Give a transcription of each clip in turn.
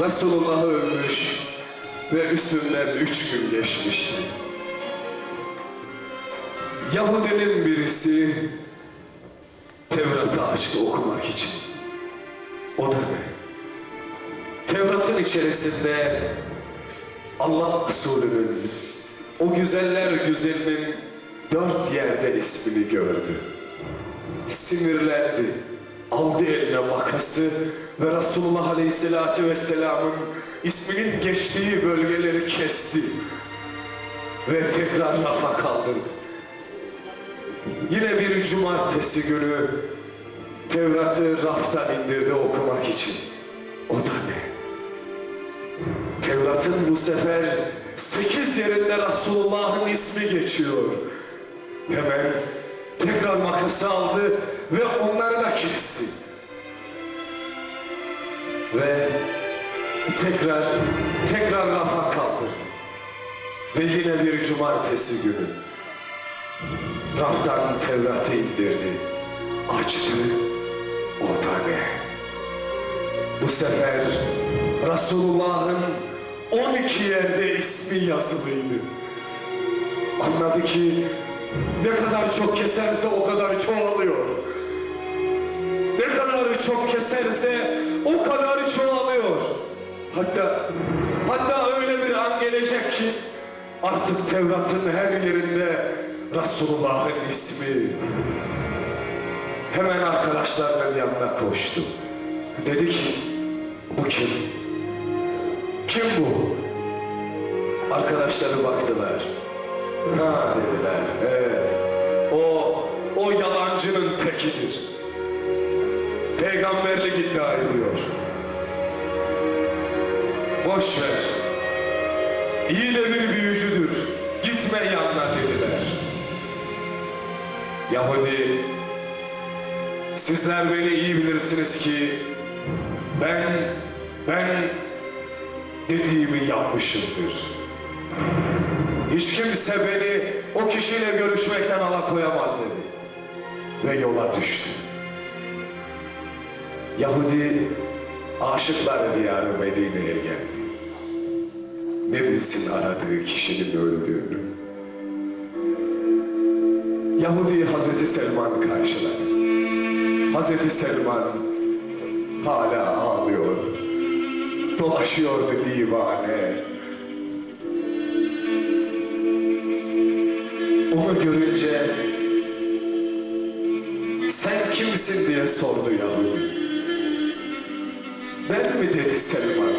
Resulullah ölmüş ve üstünden üç gün geçmişti. Yahudinin birisi Tevrat'ı açtı okumak için. O da ne? Tevrat'ın içerisinde Allah Resulü'nün o güzeller güzelinin dört yerde ismini gördü. Sinirlendi. Aldı eline makası ve Resulullah Aleyhisselatü Vesselam'ın isminin geçtiği bölgeleri kesti. Ve tekrar rafa kaldırdı. Yine bir cumartesi günü Tevrat'ı raftan indirdi okumak için. O da ne? Tevrat'ın bu sefer sekiz yerinde Resulullah'ın ismi geçiyor. Hemen tekrar makası aldı ve onları da kesti. Ve tekrar tekrar rafa kaldırdı. Ve yine bir cumartesi günü raftan Tevrat'ı indirdi. Açtı. O da ne? Bu sefer Resulullah'ın 12 yerde ismi yazılıydı. Anladı ki ne kadar çok keserse o kadar çoğalıyor. Ne kadar çok keserse o kadar çoğalıyor. Hatta hatta öyle bir an gelecek ki artık Tevrat'ın her yerinde Resulullah'ın ismi. Hemen arkadaşlarının yanına koştu. Dedi ki bu kim? Kim bu? Arkadaşları baktılar. Ha dediler. Evet. O o yalancının tekidir. Peygamberlik iddia ediyor. Boş ver. İyi bir büyücüdür. Gitme yanına dediler. Yahudi sizler beni iyi bilirsiniz ki ben ben dediğimi yapmışımdır. Hiç kimse beni o kişiyle görüşmekten alakoyamaz dedi. Ve yola düştü. Yahudi aşıklar diyarı Medine'ye geldi. Ne bilsin aradığı kişinin öldüğünü. Yahudi Hazreti Selman karşıladı. Hazreti Selman hala ağlıyor. Dolaşıyordu divane. Onu görünce sen kimsin diye sordu Yahudi. Ben mi dedi Selman?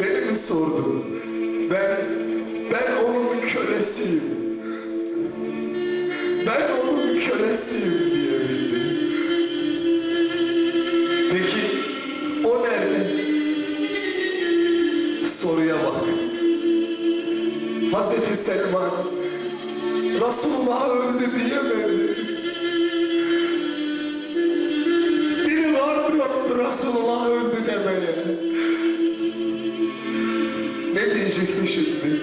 Beni mi sordun? Ben, ben onun kölesiyim. Ben onun kölesiyim diyebildim. Peki o nerede? Soruya bak. Hazreti Selman Resulullah öldü diyemedi. Yoktu Resulullah öldü demeye. Ne diyecekti şimdi?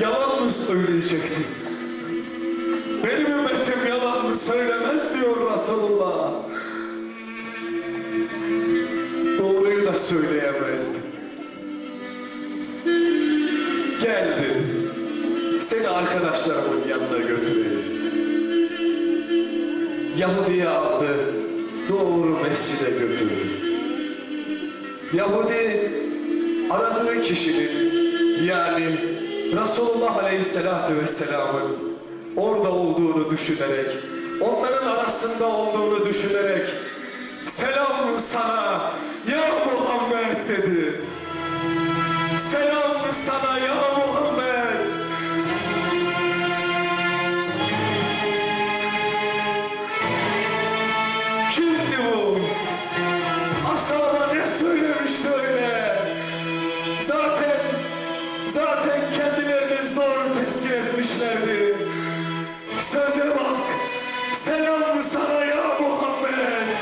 Yalan mı söyleyecekti? Benim ümmetim yalan mı söylemez diyor Resulullah. Doğruyu da söyleyemezdi. Geldi. Seni arkadaşlarımın yanına götüreyim. Yahudi'yi aldı. Doğru mescide götürdü. Yahudi aradığı kişinin yani Resulullah Aleyhisselatü Vesselam'ın orada olduğunu düşünerek, onların arasında olduğunu düşünerek selam sana ya Muhammed dedi. Selam sana ya Ashaba ne söylemişti öyle? Zaten, zaten kendilerini zor teskin etmişlerdi. Söze bak, selam sana ya Muhammed.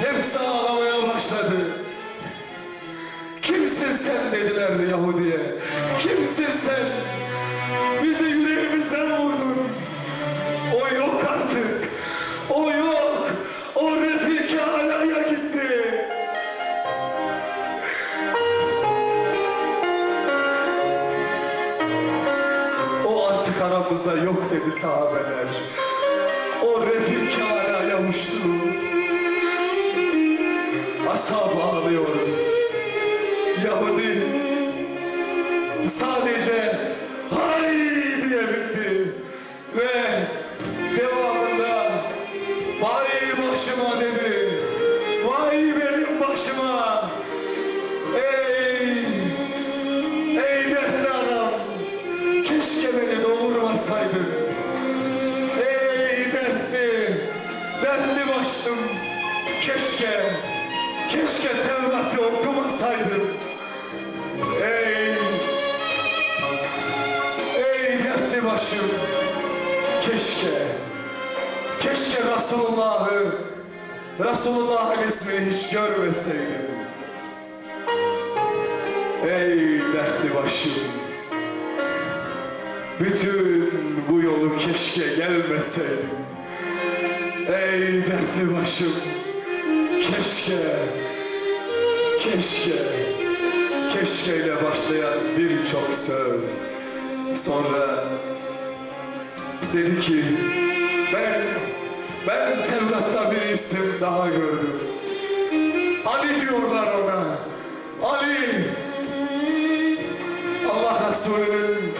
Hepsi ağlamaya başladı. Kimsin sen dediler Yahudi'ye. Kimsin sen? Dedi sahabeler. O refik hala yavuştu. Ashab ağlıyor. Ey dertli başım. Keşke, keşke Resulullah'ı, Resulullah'ın ismini hiç görmeseydim. Ey dertli başım. Bütün bu yolu keşke gelmeseydim. Ey dertli başım. Keşke, keşke, keşkeyle başlayan birçok söz. Sonra dedi ki, ben, ben Tevrat'ta bir isim daha gördüm. Ali diyorlar ona. Ali. Allah Resulü'nün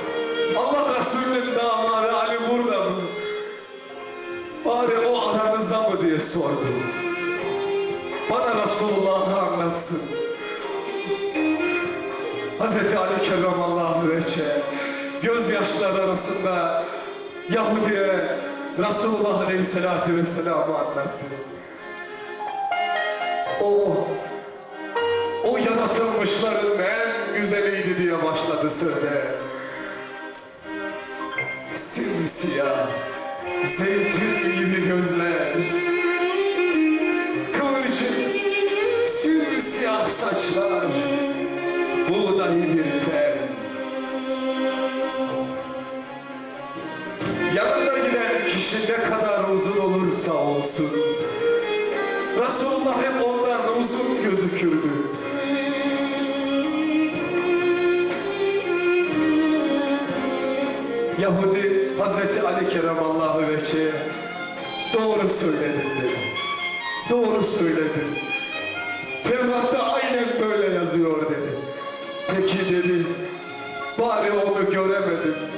Allah Resulü'nün damadı Ali burada mı? Bari o aranızda mı diye sordum. Bana Resulullah'ı anlatsın. Hazreti Ali Kerramallahu Veçe gözyaşları arasında Yahudi'ye Resulullah Aleyhisselatü Vesselam'ı anlattı. O o yaratılmışların en güzeliydi diye başladı söze. Simsiyah, zeytin gibi gözler, kıvırcık, simsiyah saçlar, buğday bir Resulullah hep ondan uzun gözükürdü. Yahudi Hazreti Ali Keremallahu Veçe'ye doğru söyledin dedi. Doğru söyledin. Tevrat'ta aynen böyle yazıyor dedi. Peki dedi, bari onu göremedim.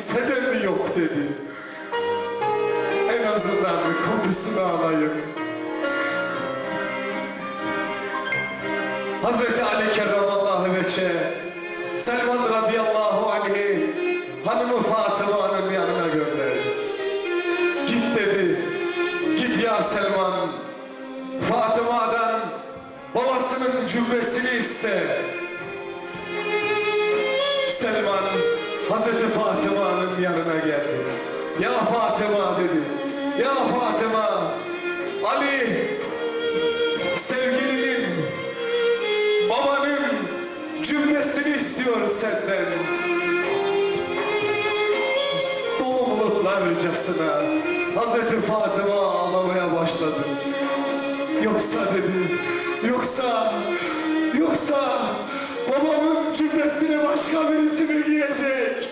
Elbise mi yok dedi. En azından bir kokusunu alayım. Hazreti Ali Kerramallahu Veçe Selman radıyallahu anh'i hanımı Fatıma'nın yanına gönderdi. Git dedi. Git ya Selman. Fatıma'dan babasının cübbesini iste. Selman Hazreti Fatıma'nın yanına geldi. Ya Fatıma dedi. Ya Fatıma Ali sevgilinin babanın cübbesini istiyor senden. Dolu bulutlarcasına Hazreti Fatıma ağlamaya başladı. Yoksa dedi, yoksa, yoksa babamın cübbesini başka birisi mi giyecek?